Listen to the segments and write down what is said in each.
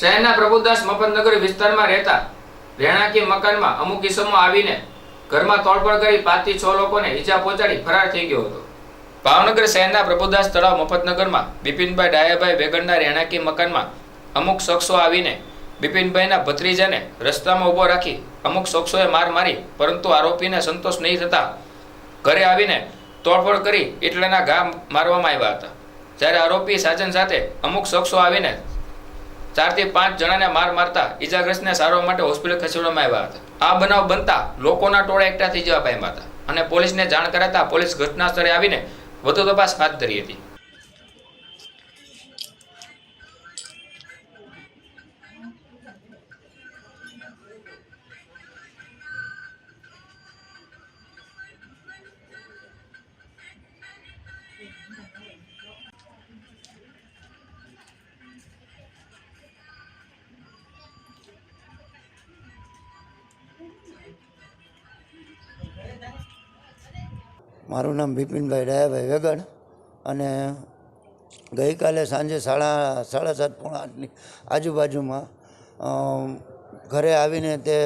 શહેરના પ્રભુદાસ મફતનગર વિસ્તારમાં રહેતા રહેણાંકી મકાનમાં અમુક કિસ્સામાં આવીને ઘરમાં તોડફોડ કરી પાંચથી છ લોકોને ઈજા પહોંચાડી ફરાર થઈ ગયો હતો. ભાવનગર શહેરના પ્રભુદાસ તળાવ મફતનગરમાં બિપિનભાઈ ડાયાભાઈ વેગણના રહેણાંકી મકાનમાં અમુક શખ્સો આવીને બિપિનભાઈના ભત્રીજાને રસ્તામાં ઊભો રાખી અમુક શખ્સોએ માર મારી, પરંતુ આરોપીને સંતોષ નહીં થતા ઘરે આવીને તોડફોડ કરી એટલાના ઘા મારવામાં આવ્યા હતા. જ્યારે આરોપી સાજન સાથે અમુક શખ્સો આવીને ચારથી પાંચ જણાને માર મારતા ઈજાગ્રસ્તને સારવાર માટે હોસ્પિટલ ખસેડવામાં આવ્યા હતા. આ બનાવ બનતા લોકોના ટોળા એકઠા થઈ જવા પામ્યા હતા અને પોલીસને જાણ કરાતા પોલીસ ઘટના સ્થળે આવીને વધુ તપાસ હાથ ધરી હતી. મારું નામ બિપિનભાઈ ડાયાભાઈ વેગડ અને ગઈકાલે સાંજે સાડા સાડા સાત પોણા આઠની આજુબાજુમાં ઘરે આવીને તે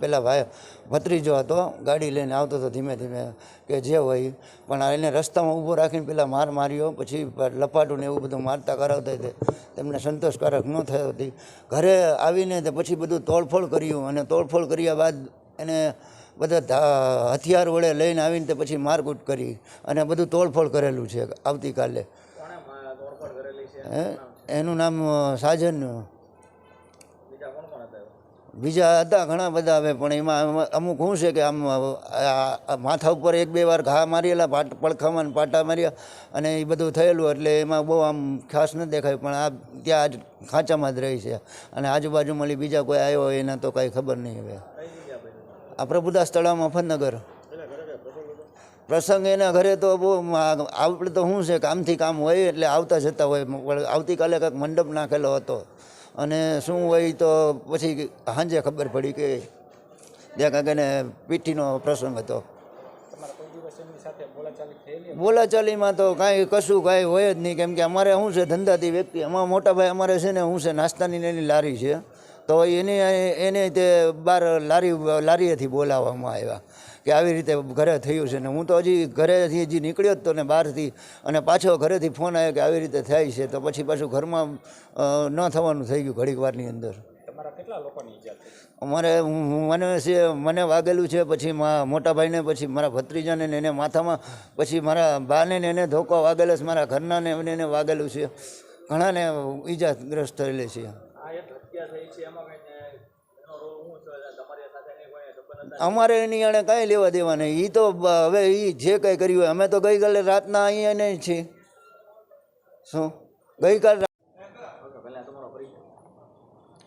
પેલા ભાઈ ભત્રીજો હતો, ગાડી લઈને આવતો હતો ધીમે ધીમે કે જે હોય. પણ એને રસ્તામાં ઊભો રાખીને પેલા માર માર્યો, પછી લપાટું ને એવું બધું મારતા કરાવતા તે. તેમને સંતોષકારક ન થયો હતી. ઘરે આવીને તે પછી બધું તોડફોડ કર્યું અને તોડફોડ કર્યા બાદ એને બધા હથિયાર વડે લઈને આવીને તે પછી મારકૂટ કરી અને બધું તોડફોડ કરેલું છે આવતીકાલે. એનું નામ સાજન. બીજા હતા ઘણા બધા હવે, પણ એમાં અમુક શું છે કે આમ માથા ઉપર એક બે વાર ઘા મારેલા, પાટ, પડખામાં પાટા માર્યા અને એ બધું થયેલું એટલે એમાં બહુ આમ ખાસ ન દેખાય, પણ આ ત્યાં ખાંચામાં જ રહી છે. અને આજુબાજુ મળી બીજા કોઈ આવ્યો હોય એના તો કાંઈ ખબર નહીં હવે. આ પ્રભુદાસ તળાવ મફતનગર પ્રસંગ એના ઘરે તો બહુ આપણે તો શું છે, કામથી કામ હોય એટલે આવતા જતા હોય. આવતીકાલે કાંઈક મંડપ નાખેલો હતો. અને શું હોય તો પછી સાંજે ખબર પડી કે ત્યાં કાંઈક એને પીઠીનો પ્રસંગ હતો. બોલાચાલીમાં તો કાંઈ કશું કાંઈ હોય જ નહીં. કેમ કે અમારે શું છે, ધંધાથી વ્યક્તિ, અમારા મોટા ભાઈ અમારે છે ને શું છે, નાસ્તાની એની લારી છે. તો એની એને તે બાર લારી લારીએથી બોલાવવામાં આવ્યા કે આવી રીતે ઘરે થયું છે. ને હું તો હજી ઘરેથી હજી નીકળ્યો જ તો ને બહારથી. અને પાછો ઘરેથી ફોન આવ્યો કે આવી રીતે થાય છે. તો પછી પાછું ઘરમાં ન થવાનું થઈ ગયું ઘડીક વારની અંદર. અમારે મને છે મને વાગેલું છે. પછી મારા મોટા ભાઈને પછી મારા ભત્રીજાને એને માથામાં પછી મારા બાને એને ધોકો વાગેલો છે. મારા ઘરનાને એને વાગેલું છે. ઘણાને ઈજાગ્રસ્ત થયેલી છે. અમારે એની આણે કાંઈ લેવા દેવા નહીં. એ તો હવે એ જે કંઈ કર્યું હોય અમે તો ગઈકાલે રાતના અહીંયા નહીં છીએ. શું? ગઈકાલ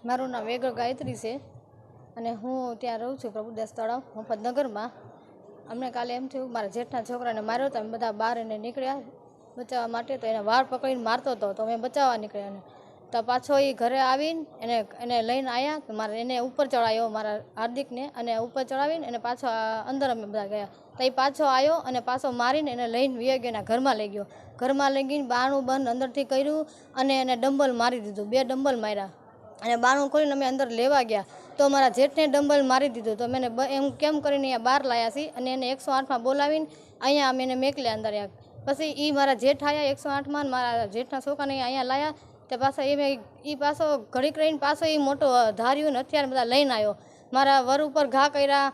મારું નામ વેગળ ગાયત્રી છે અને હું ત્યાં રહું છું પ્રભુદાસ તળાવ મફતનગરમાં. અમને કાલે એમ થયું મારા જેઠના છોકરાને માર્યો તો અમે બધા બહાર એને નીકળ્યા. બચાવવા માટે તો એને વાળ પકડીને મારતો હતો તો અમે બચાવવા નીકળ્યા તો પાછો એ ઘરે આવીને એને એને લઈને આવ્યા તો મારે એને ઉપર ચડાવ્યો મારા હાર્દિકને અને ઉપર ચડાવીને એને પાછો અંદર અમે બધા ગયા. તો એ પાછો આવ્યો અને પાછો મારીને એને લઈને વી ગયો એના ઘરમાં લઈ ગયો. ઘરમાં લઈ ગઈને બારણું બંધ અંદરથી કર્યું અને એને ડંબલ મારી દીધું. બે ડંબલ માર્યા. અને બારણું ખોલીને અમે અંદર લેવા ગયા. તો મારા જેઠને ડંબલ મારી દીધું. તો મેં એમ કેમ કરીને અહીંયા બહાર લાયા છીએ અને એને એકસો આઠમાં બોલાવીને અહીંયા અમે એને મેકલ્યા અંદર પછી એ મારા જેઠ આવ્યા એકસો આઠમાં મારા જેઠના છોકરાને અહીંયા લાયા. તે પાછા એ મેં એ પાછો ઘડીક રહીને પાછો એ મોટો ધાર્યું ને અત્યારે બધા લઈને આવ્યો. મારા વર ઉપર ઘા કર્યા,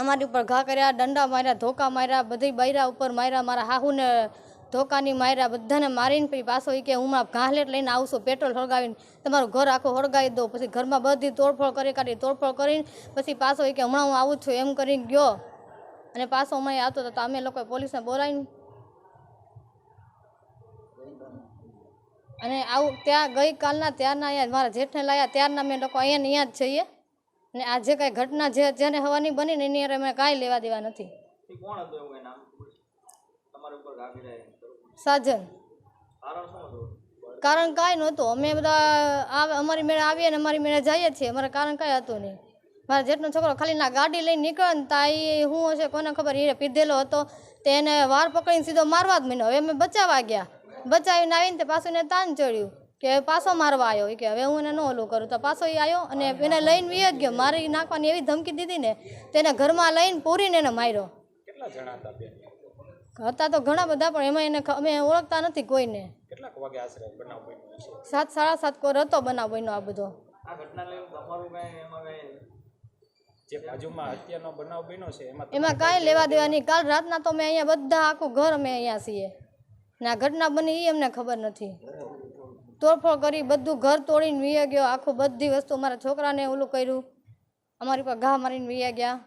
અમારી ઉપર ઘા કર્યા, દંડા માર્યા, ધોકા માર્યા, બધી બૈરા ઉપર માર્યા, મારા હાહુને ધોકાની માર્યા, બધાને મારીને પછી પાછો એ કે હું મારા ઘાલેટ લઈને આવશું પેટ્રોલ સળગાવીને તમારું ઘર આખું સળગાવી દઉં પછી ઘરમાં બધી તોડફોડ કરી કાઢી, તોડફોડ કરીને પછી પાછો એ કે હમણાં હું આવું છું, એમ કરીને ગયો. અને પાછો અમે આવતો હતો અમે લોકોએ પોલીસને બોલાવીને અને આવું ત્યાં ગઈકાલના ત્યારના અહીંયા મારા જેઠને લાયા ત્યારના મેં લોકો અહીંયા અહીંયા જ જઈએ ને આ જે કાંઈ ઘટના જે જેને હવાની બની ને એની અરે અમે કાંઈ લેવા દેવા નથી. સાજન. કારણ કાંઈ નહોતું. અમે બધા અમારી મેળે આવીએ ને અમારી મેળે જઈએ છીએ. અમારે કારણ કાંઈ હતું નહીં. મારા જેટનો છોકરો ખાલી ના ગાડી લઈને નીકળે ને તા એ શું હશે કોને ખબર? એ પીધેલો હતો. તે એને વાર પકડીને સીધો મારવા જ મહિનો હવે અમે બચાવવા ગયા. બચાવીને આવીને તે પાછું એને તાન ચડ્યું કે પાછો મારવા આવ્યો કે હવે હું એને ન ઓલું કરું. તો પાછો એ આવ્યો અને એને લઈને વી જ ગયો. મારી નાખવાની એવી ધમકી દીધી ને તેને ઘરમાં લઈને પૂરીને એને માર્યો. હતા તો ઘણા બધા પણ એમાં એને અમે ઓળખતા નથી કોઈને. સાત સાડા સાત કોર હતો બનાવ બન્યો આ બધો. આ ઘટના લઈને તમારું કાંઈ એમાં કાંઈ જે બાજુમાં હત્યાનો બનાવ બન્યો છે એમાં એમાં કાંઈ લેવા દેવા નહીં. કાલ રાતના તો મેં અહીંયા બધા આખું ઘર અમે અહીંયા છીએ. ને આ ઘટના બની એ અમને ખબર નથી. તોડફોડ કરી બધું ઘર તોડીને વીયા ગયો. આખું બધી વસ્તુ અમારા છોકરાને ઓલું કર્યું. અમારી પર ઘા મારીને વીયા ગયા.